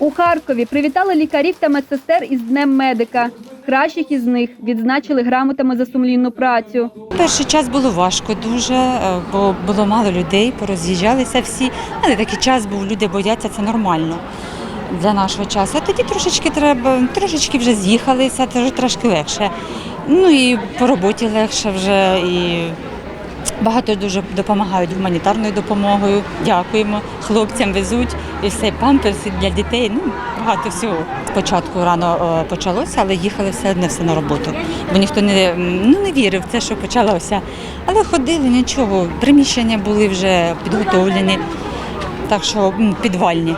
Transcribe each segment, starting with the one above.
У Харкові привітали лікарів та медсестер із Днем медика. Кращих із них відзначили грамотами за сумлінну працю. Перший час було важко дуже, е, бо було мало людей, пороз'їжджалися всі. Але такий час був, люди бояться, це нормально для нашого часу. А тоді трошечки треба, трошечки вже з'їхалися, трошки легше. Ну і по роботі легше вже і багато дуже допомагають гуманітарною допомогою. Дякуємо. Хлопцям везуть і все, памперси для дітей. Ну, багато всього. Спочатку рано е, почалося, але їхали все одно все на роботу. Бо ніхто не, ну, не вірив в те, що почалося. Але ходили нічого. Приміщення були вже підготовлені, так що підвальні.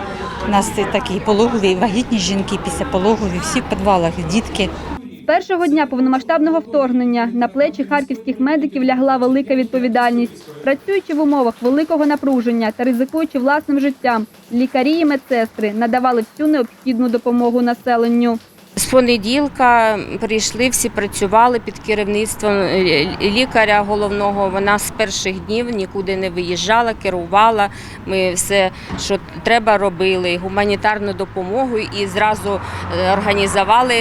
У нас такі пологові, вагітні жінки після пологові, всі в підвалах, дітки. Першого дня повномасштабного вторгнення на плечі харківських медиків лягла велика відповідальність. Працюючи в умовах великого напруження та ризикуючи власним життям, лікарі і медсестри надавали всю необхідну допомогу населенню. З понеділка прийшли, всі працювали під керівництвом е, лікаря головного. Вона з перших днів нікуди не виїжджала, керувала. Ми все, що треба, робили, гуманітарну допомогу і зразу е, організували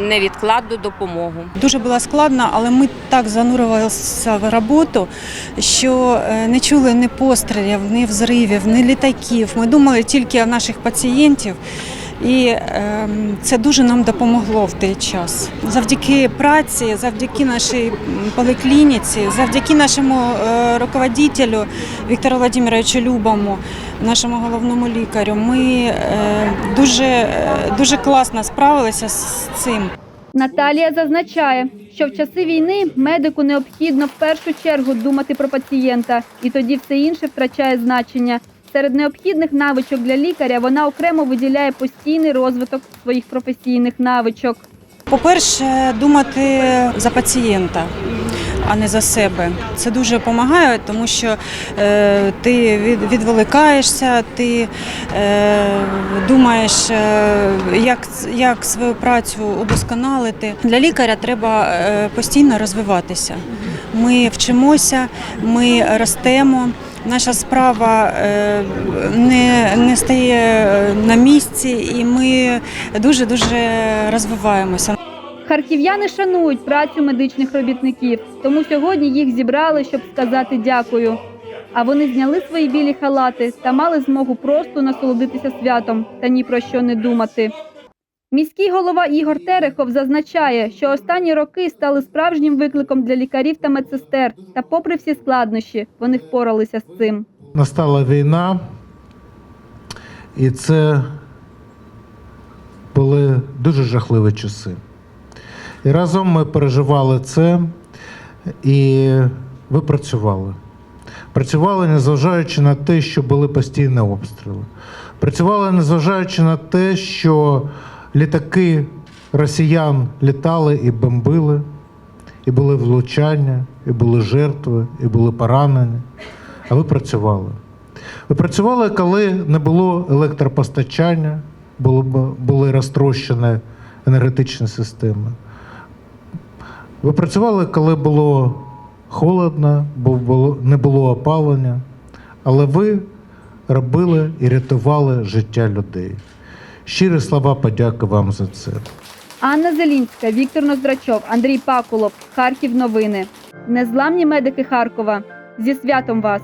невідкладну допомогу. Дуже було складно, але ми так занурювалися в роботу, що е, не чули ні пострілів, ні взривів, ні літаків. Ми думали тільки о наших пацієнтів. І е, це дуже нам допомогло в той час. Завдяки праці, завдяки нашій поліклініці, завдяки нашому е, руководителю Віктору Владимировичу Любому, нашому головному лікарю, ми е, дуже, е, дуже класно справилися з цим. Наталія зазначає, що в часи війни медику необхідно в першу чергу думати про пацієнта, і тоді все інше втрачає значення. Серед необхідних навичок для лікаря вона окремо виділяє постійний розвиток своїх професійних навичок. По-перше, думати за пацієнта, а не за себе. Це дуже допомагає, тому що е, ти від, відволікаєшся, ти е, думаєш, е, як, як свою працю удосконалити. Для лікаря треба е, постійно розвиватися. Ми вчимося, ми ростемо. Наша справа е, не, не стає на місці, і ми дуже дуже розвиваємося. Харків'яни шанують працю медичних робітників, тому сьогодні їх зібрали, щоб сказати дякую. А вони зняли свої білі халати та мали змогу просто насолодитися святом та ні про що не думати. Міський голова Ігор Терехов зазначає, що останні роки стали справжнім викликом для лікарів та медсестер, та, попри всі складнощі, вони впоралися з цим. настала війна, і це були дуже жахливі часи. І разом ми переживали це, і ви працювали. Працювали, незважаючи на те, що були постійні обстріли. Працювали, незважаючи на те, що літаки росіян літали і бомбили, і були влучання, і були жертви, і були поранені. А ви працювали. Ви працювали, коли не було електропостачання, були розтрощені енергетичні системи. Ви працювали, коли було холодно, бо було, не було опалення, але ви робили і рятували життя людей. Щирі слова подяки вам за це. Анна Зелінська, Віктор Ноздрачов, Андрій Пакулов, Харків. Новини. Незламні медики Харкова. Зі святом вас.